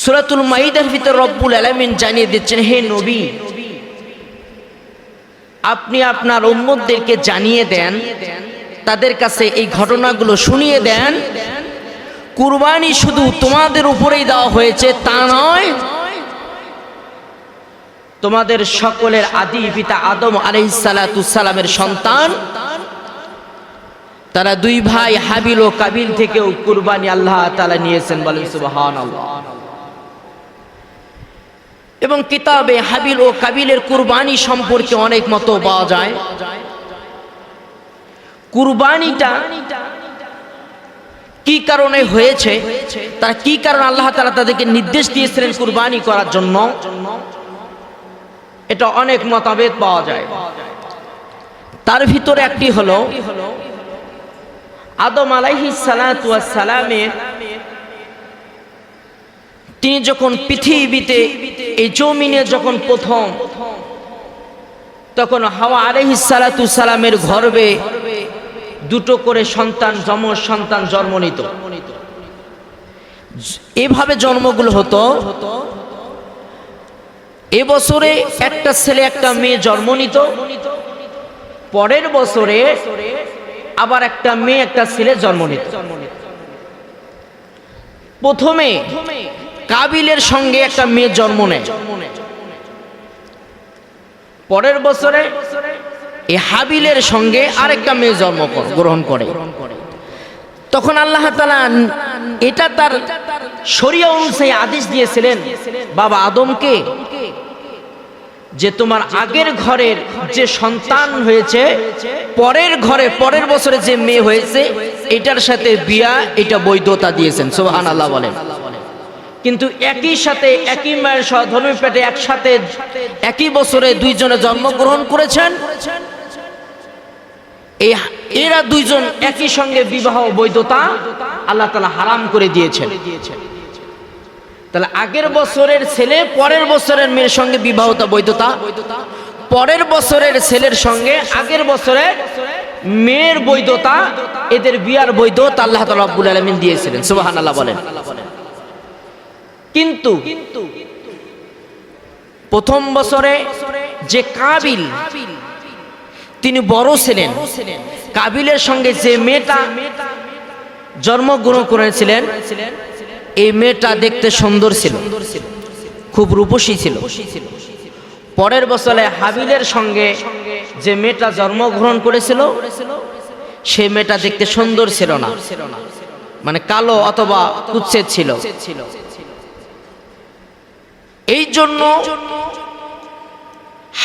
সুরাতুল মাইদার ভিতর রব্বুল আলামিন জানিয়ে দিচ্ছেন, হে নবী, আপনি আপনার উম্মতদেরকে জানিয়ে দেন, তাদের কাছে এই ঘটনাগুলো শুনিয়ে দেন। কুরবানি শুধু তোমাদের উপরেই দেওয়া হয়েছে, তা নয়, তোমাদের সকলের আদি পিতা আদম আলাইসালামের সন্তান, তারা দুই ভাই হাবিল ও কাবিল থেকেও কুরবানি আল্লাহ তালা নিয়েছেন বলেন সুবাহান এবং কিতাবে হাবিল ও কাবিলের কুরবানি সম্পর্কে অনেক মত পাওয়া যায়। কুরবানিটা কি কারণে হয়েছে? তারা কি কারণে আল্লাহ তালা তাদেরকে নির্দেশ দিয়েছিলেন কুরবানি করার জন্য? এটা অনেক মতাবেদ পাওয়া যায়। তার ভিতরে একটি হলো, আদম আলাইহি সালামের তিনি যখন পৃথিবীতে, এই জমিনে যখন প্রথম, তখন হাওয়া আলাইহি সালামের গর্বে দুটো করে সন্তান জম সন্তান জন্ম নিত। এভাবে জন্মগুলো হতো। এবছরে একটা ছেলে, একটা মেয়ে জন্ম নিত। পরের বছরে আবার একটা মেয়ে, একটা ছেলে জন্ম নিত। প্রথমে কাবিলের সঙ্গে একটা মেয়ে জন্ম নেয়। পরের বছরে এই হাবিলের সঙ্গে আরেকটা মেয়ে জন্ম গ্রহণ করে। তখন আল্লাহ তালা এটা তার শরীয় অনুযায়ী আদেশ দিয়েছিলেন, বাবা আদমকে যে তোমার আগের ঘরের যে সন্তান হয়েছে, পরের ঘরে, পরের বছরে যে মেয়ে হয়েছে, এটার সাথে বিয়া, এটা বৈধতা দিয়েছেন। সোহান আল্লাহ বলেন। কিন্তু একই সাথে, একই মায়ের ধর্মী পেটে একসাথে, একই বছরে দুইজনে জন্মগ্রহণ করেছেন। এরা দুইজন একই সঙ্গে বিবাহ বৈধতা আল্লাহ তালা হারাম করে দিয়েছেন। তাহলে আগের বছরের ছেলে পরের বছরের মেয়ের সঙ্গে বিবাহতা বৈধতা, পরের বছরের ছেলের সঙ্গে আগের বছরের মেয়ের বৈধতা, এদের বিয়ার বৈধতা আল্লাহ তালা আব্বুল আলমিন দিয়েছিলেন। সুবাহান আল্লাহ বলেন। কিন্তু প্রথম বছরে যে কাবিল, তিনি বড় ছিলেন। কাবিলের সঙ্গে যে মেয়েটা জন্মগ্রহণ করেছিলেন, এই মেয়েটা দেখতে সুন্দর ছিল, খুব রূপসী ছিল। পরের বছরে হাবিলের সঙ্গে যে মেয়েটা জন্মগ্রহণ করেছিল, সেই মেয়েটা দেখতে সুন্দর ছিল না। মানে কালো অথবা কুচ্ছেদ ছিল। এই জন্য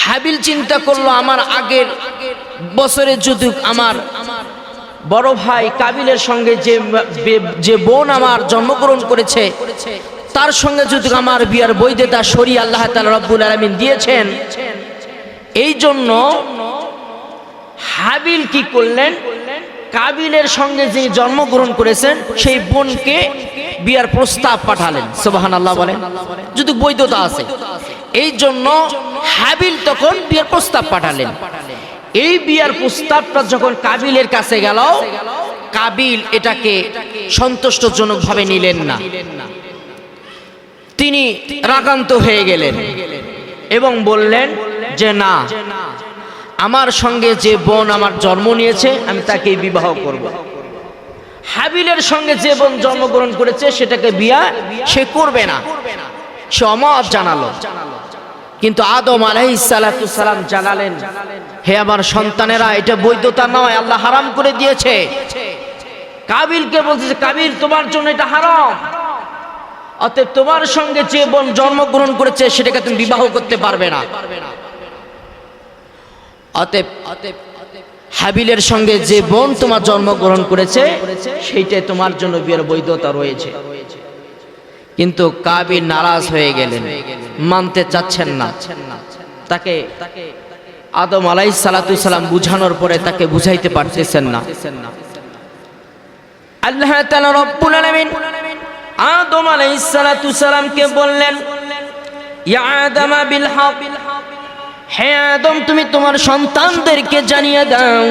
হাবিল চিন্তা করল, আমার আগের বছরে যদি আমার বড় ভাই কাবিলের সঙ্গে যে যে বোন আমার জন্মগ্রহণ করেছে, তার সঙ্গে যদি আমার বিয়ার বৈধতা সরি আল্লাহ তালা রব্বুল আলমিন দিয়েছেন এই জন্য হাবিল কি করলেন? কাবিলের সঙ্গে যিনি জন্মগ্রহণ করেছেন, সেই বোনকে বিয়ার প্রস্তাব পাঠালেন। সোবাহান আল্লাহ বলেন। যদি বৈধতা আছে। এই জন্য হাবিল তখন বিয়ার প্রস্তাব পাঠালেন। এই বিয়ার প্রস্তাবটা যখন কাবিলের কাছে গেল, কাবিল এটাকে সন্তুষ্টজনক ভাবে নিলেন না। তিনি রাগান্ত হয়ে গেলেন এবং বললেন যে, না, আমার সঙ্গে যে বোন আমার জন্ম নিয়েছে, আমি তাকে বিবাহ করব। হাবিলের সঙ্গে যে বোন জন্মগ্রহণ করেছে, সেটাকে বিয়া সে করবে না। সে অমত জানালো। কিন্তু আদম আলাইসালাম জানালেন, হে আমার সন্তানেরা, এটা বৈধতা নয়, আল্লাহ হারাম করে দিয়েছে। কাবিলকে বলছে কাবিল, তোমার জন্য এটা হারাম। অতএব তোমার সঙ্গে যে বোন জন্মগ্রহণ করেছে, সেটাকে তুমি বিবাহ করতে পারবে না। অতএব অতএব হাবিলের সঙ্গে যে বোন তোমার জন্মগ্রহণ করেছে, সেইটাই তোমার জন্য বিয়ের বৈধতা রয়েছে। কিন্তু কাবির নারাজ হয়ে গেলেন, মানতে চাচ্ছেন না। তাকে আদম আলাই সালাম বুঝানোর পরে তাকে বুঝাইতে পারতেছেন না। আল্লাহ রব্বুল আলামিন আদম সালাতু সালামকে বললেন, ইয়া আদম বিল হক হে আদম, তুমি তোমার সন্তানদেরকে জানিয়ে দাও।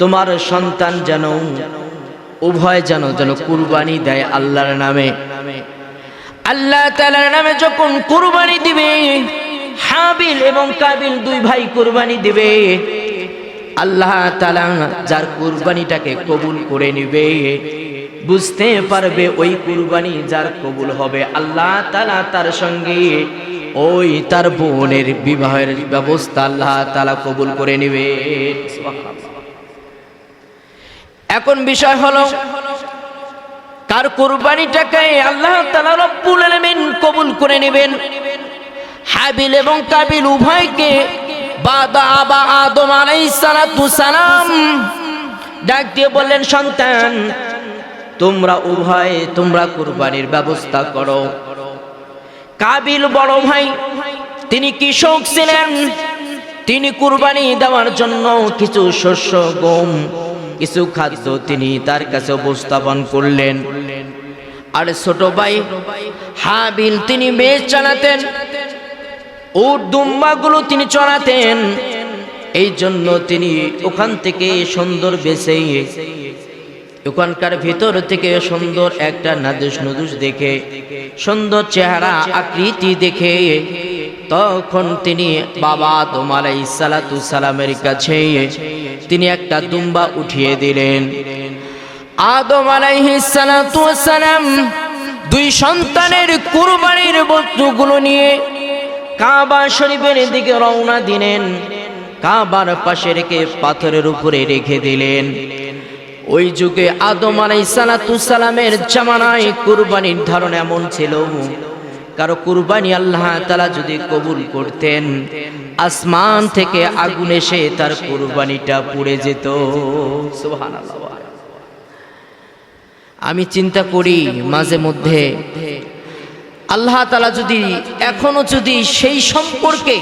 তোমার সন্তান যেন উভয় যেন যেন কুরবানি দেয় আল্লাহর নামে। আল্লাহ তালার নামে যখন কুরবানি দিবে, হাবিল এবং কাবিল দুই ভাই কুরবানি দিবে। আল্লাহ তালা যার কুরবানিটাকে কবুল করে নিবে। বুঝতে পারবে ওই কুরবানি যার কবুল হবে। আল্লাহ তালা তার সঙ্গে ওই তার বোনের বিবাহের ব্যবস্থা আল্লাহ তালা কবুল করে নিবে। এখন বিষয় হলো, কার কুরবানিটাকে আল্লাহ তালা রব্বুল আলামিন কবুল করে নেবেন? হাবিল এবং কাবিল উভয়কে বাদা আবা আদম সালাতু সালাম ডাক দিয়ে বললেন, সন্তান তোমরা উভয় তোমরা কুরবানির ব্যবস্থা করো। কাবিল বড় ভাই, তিনি কৃষক ছিলেন। তিনি কুরবানি দেওয়ার জন্য কিছু শস্য, গম, কিছু খাদ্য তিনি তার কাছে উপস্থাপন করলেন। আর ছোট ভাই হাবিল, তিনি বেশ চালাতেন। উট দুম্বাগুলো তিনি চড়াতেন। এই জন্য তিনি ওখান থেকে সুন্দর বেছে ওখানকার ভিতর থেকে সুন্দর একটা নাদুস নুদুস দেখে, সুন্দর চেহারা আকৃতি দেখে, তখন তিনি বাবা তোমার ইসালাতু সালামের কাছে তিনি একটা দুম্বা উঠিয়ে দিলেন। আদম আলাইহিস সালাতু সালাম দুই সন্তানের কুরবানির বস্তুগুলো নিয়ে কাবা শরীফের দিকে রওনা দিলেন। কাবার পাশে রেখে পাথরের উপরে রেখে দিলেন। ওই যুগে আদম আলাই সালামের জামানায় কুরবানির ধারণ এমন ছিল। কারও কুরবানি আল্লাহ তালা যদি কবুল করতেন, আসমান থেকে আগুন এসে তার কুরবানিটা পুড়ে যেত। আমি চিন্তা করি মাঝে মধ্যে আল্লাহ তালা যদি এখনও যদি সেই সম্পর্কে,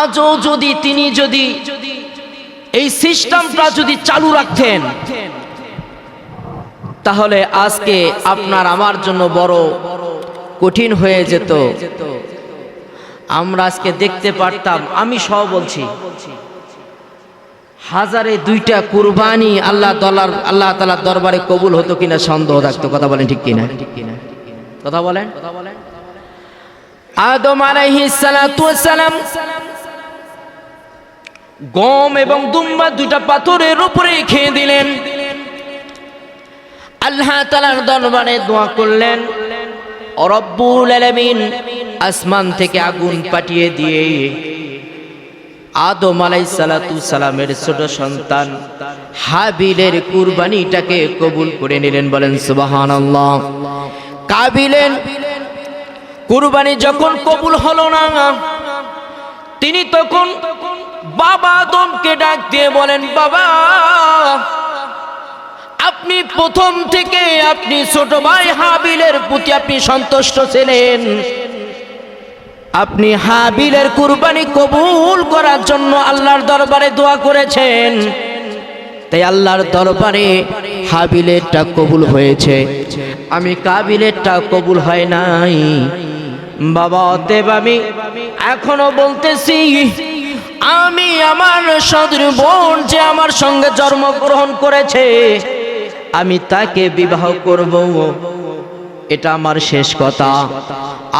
আজও যদি তিনি যদি এই সিস্টেমটা যদি চালু রাখতেন, তাহলে আজকে আপনার আমার জন্য বড় কঠিন হয়ে যেত। আমরা আজকে দেখতে পারতাম, আমি সহ বলছি, হাজারে দুইটা কুরবানি আল্লাহ দলার, আল্লাহ তালার দরবারে কবুল হতো কিনা সন্দেহ থাকতো, কথা বলেন ঠিক কিনা? কথা বলেন? আদম আলাইহিস সালাম গম এবং দুম্বা দুটা পাথরের উপরে খেয়ে দিলেন। আল্লাহ তালার দরবারে দোয়া করলেন রব্বুল আলামিন, আসমান থেকে আগুন পাঠিয়ে দিয়ে আদম আলাই সালাতু সালামের ছোট সন্তান হাবিলের কুরবানিটাকে কবুল করে নিলেন। বলেন, সুবহানাল্লাহ। কাবিলেন কুরবানি যখন কবুল হলো না, তিনি তখন বাবা আদমকে ডাক দিয়ে বলেন, বাবা, আপনি প্রথম থেকে আপনি ছোট ভাই হাবিলের প্রতি আপনি সন্তুষ্ট ছিলেন। আপনি হাবিলের কুরবানি কবুল করার জন্য আল্লাহর দরবারে দোয়া করেছেন। তাই আল্লাহর দরবারে হাবিলেরটা কবুল হয়েছে। আমি কাবিলেরটা কবুল হয় নাই। বাবা, অতএব আমি এখনও বলতেছি আমি আমার সদর বোন যে আমার সঙ্গে জন্মগ্রহণ করেছে, আমি তাকে বিবাহ করব। এটা আমার শেষ কথা।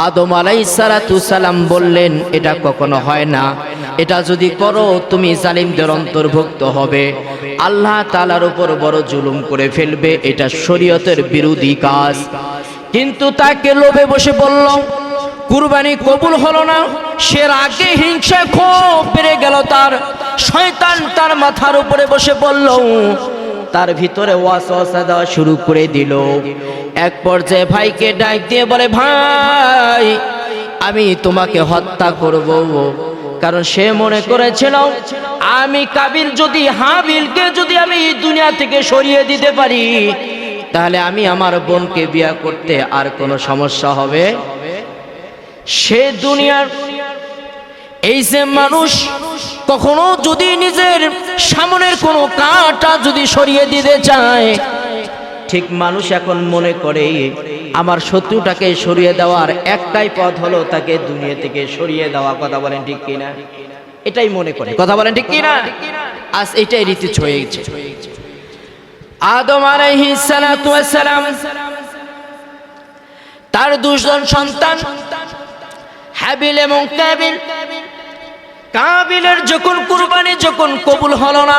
আদম আলাই সালাম বললেন, এটা কখনো হয় না। এটা যদি করো, তুমি জালিমদের অন্তর্ভুক্ত হবে। আল্লাহ তালার উপর বড় জুলুম করে ফেলবে, এটা শরীয়তের বিরোধী কাজ। কিন্তু তাকে লোভে বসে বলল কুরবানি কবুল হলো না। সে আগে হিংসা খুব বেড়ে গেল তার। শয়তান তার মাথার উপরে বসে বলল, তার ভিতরে ওয়াসওয়াসা দেওয়া শুরু করে দিল। এক পর্যায়ে ভাইকে ডাক দিয়ে বলে, ভাই, আমি তোমাকে হত্যা করব। কারণ সে মনে করেছিল, আমি কাবিল যদি, হাবিলকে যদি আমি দুনিয়া থেকে সরিয়ে দিতে পারি, তাহলে আমি আমার বোনকে বিয়া করতে আর কোনো সমস্যা হবে? সে দুনিয়ার এই যে মানুষ কখনো যদি নিজের সামনের কোনো কাঁটা যদি সরিয়ে দিতে চায়, ঠিক মানুষ এখন মনে করে আমার শত্রুটাকে সরিয়ে দেওয়ার একটাই পথ হলো তাকে দুনিয়া থেকে সরিয়ে দেওয়া, কথা বলেন ঠিক কিনা? এটাই মনে করে। কথা বলেন ঠিক কিনা? আজ এটাই রীতি ছয়ে আদম আলাইহিস সালাম, তার দুজন সন্তান হ্যাবিল এবং কাবিল। কাবিলের যখন কুরবানি, যখন কবুল হলো না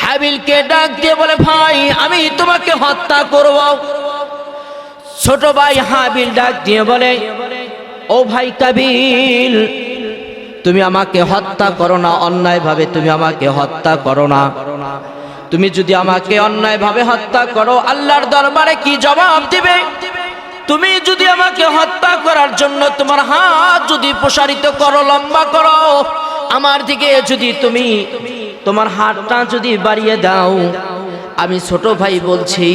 হ্যাবিলকে ডাক দিয়ে বলে, ভাই, আমি তোমাকে হত্যা করব। ছোট ভাই হাবিল ডাক দিয়ে বলে, ও ভাই কাবিল, তুমি আমাকে হত্যা করো না, অন্যায়ভাবে তুমি আমাকে হত্যা করো না। তুমি যদি আমাকে অন্যায়ভাবে হত্যা করো, আল্লাহর দরবারে কি জবাব দিবে? তুমি যদি আমাকে হত্যা করার জন্য তোমার হাত যদি প্রসারিত করো, লম্বা করো, আমার দিকে যদি তুমি তোমার হাতটা যদি বাড়িয়ে দাও, আমি ছোট ভাই বলছি,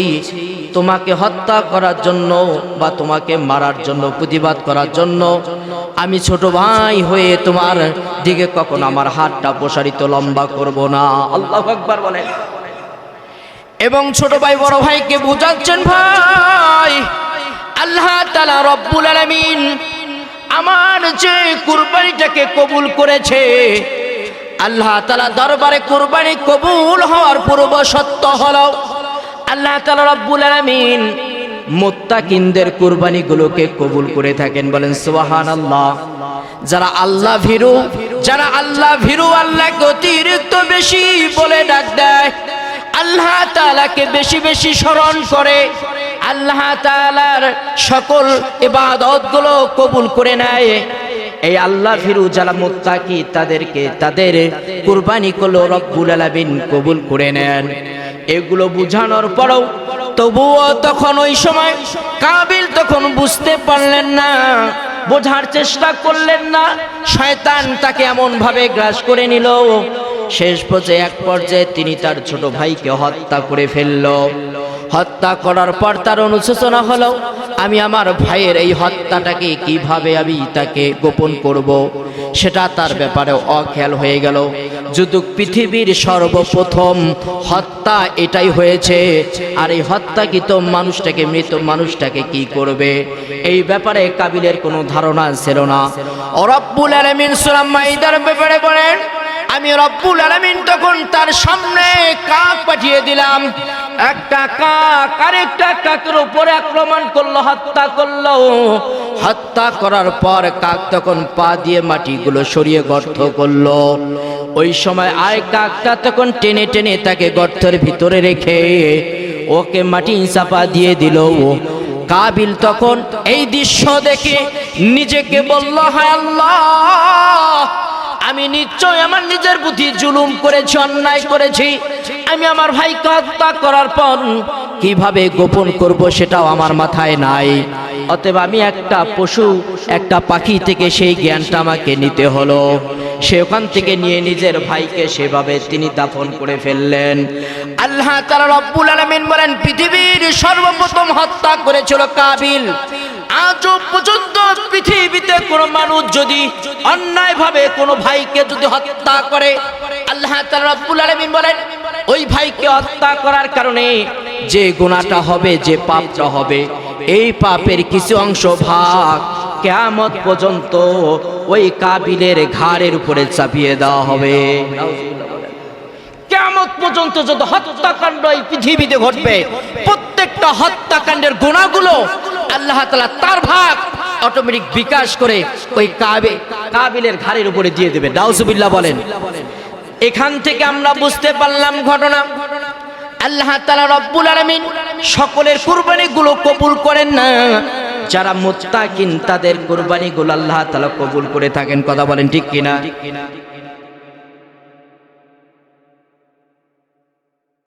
তোমাকে হত্যা করার জন্য বা তোমাকে মারার জন্য, প্রতিবাদ করার জন্য আমি ছোট ভাই হয়ে তোমার দিকে কখন আমার হাতটা প্রসারিত, লম্বা করব না। আল্লাহ একবার বলে এবং ছোট ভাই, বড় ভাইকে বুঝাচ্ছেন ভাই আল্লাহ আমার যে কবুল করেছে, আল্লাহ তালা দরবারে কুরবানি কবুল হওয়ার হলো, আল্লাহ তালা কবুল করে থাকেন। বলেন সুবাহান আল্লাহ যারা আল্লাহ ভীরু, যারা আল্লাহ ভীরু আল্লাহকে অতিরিক্ত বেশি বলে ডাক দেয়। আল্লাহ তাআলাকে বেশি বেশি স্মরণ করে। আল্লাহ তাআলার সকল ইবাদতগুলো কবুল করে নেয়। এই আল্লাহ ফিরু যারা মুত্তাকি, তাদেরকে তাদের কুরবানি করল রব্বুল আলামিন কবুল করে নেন। এগুলো বুঝানোর পরও তবুও তখন ওই সময় কাবিল তখন বুঝতে পারলেন না, বোঝার চেষ্টা করলেন না, শয়তান তাকে এমন ভাবে গ্রাস করে নিল। শেষ পর্যায়ে এক পর্যায়ে তিনি তার ছোট ভাইকে হত্যা করে ফেলল। হত্যা করার পর তার অনুশোচনা হলো, আমি আমার ভাইয়ের এই হত্যাটাকে কীভাবে আমি তাকে গোপন করব। সেটা তার ব্যাপারে অখেয়াল হয়ে গেল। যদু পৃথিবীর সর্বপ্রথম হত্যা এটাই হয়েছে, আর এই হত্যা কি হত্যাকৃত মানুষটাকে, মৃত মানুষটাকে কি করবে? এই ব্যাপারে কাবিলের কোনো ধারণা ছিল না। অরব্বুল আলমিন সুলাম মাইদার ব্যাপারে বলেন, আমি রব্বুল আলমিন তখন তার সামনে কাক পাঠিয়ে দিলাম। একটা কাক, আরেকটা কাকের উপরে আক্রমণ করল, হত্যা করল। হত্যা করার পর কাক তখন পা দিয়ে মাটিগুলো সরিয়ে গর্ত করল। ওই সময় আয় কাকটা তখন টেনে টেনে তাকে গর্তের ভিতরে রেখে ওকে মাটি চাপা দিয়ে দিল। কাবিল তখন এই দৃশ্য দেখে নিজেকে বলল, হায় আল্লাহ, আমি নিশ্চয় আমার নিজের প্রতি জুলুম করেছি, অন্যায় করেছি। আমি আমার ভাইকে হত্যা করার পর কীভাবে গোপন করব সেটাও আমার মাথায় নাই। অতএব আমি একটা পশু, একটা পাখি থেকে সেই জ্ঞানটা আমাকে নিতে হলো। সে ওখান থেকে নিয়ে নিজের ভাইকে সেভাবে তিনি দাফন করে ফেললেন। আল্লাহ তাআলা রব্বুল আলামিন বলেন, পৃথিবীর সর্বপ্রথম হত্যা করেছিল কাবিল। আজও পর্যন্ত পৃথিবীতে কোনো মানুষ যদি অন্যায়ভাবে কোনো ভাইকে যদি হত্যা করে, আল্লাহ তাআলা রব্বুল আলামিন বলেন ওই ভাইকে হত্যা করার কারণে যে গুণাটা হবে, যে পাপটা হবে, এই পাপের কিছু অংশ ভাগ কেয়ামত পর্যন্ত ওই কাবিলের ঘাড়ের উপরে চাপিয়ে দেওয়া হবে। কেমত পর্যন্ত যত হত্যাকাণ্ড এই পৃথিবীতে ঘটবে, প্রত্যেকটা হত্যাকাণ্ডের গুণাগুলো আল্লাহ তালা তার ভাগ অটোমেটিক বিকাশ করে ওই কাবে কাবিলের ঘাড়ের উপরে দিয়ে দেবে। দাউসুবিল্লাহ বলেন। এখান থেকে আমরা বুঝতে পারলাম ঘটনা। আল্লাহ তালা রব্বুল আলমিন সকলের কুরবানিগুলো কবুল করেন না। যারা মোত্তাকিন, তাদের কুরবানিগুলো আল্লাহ তালা কবুল করে থাকেন। কথা বলেন ঠিক কিনা?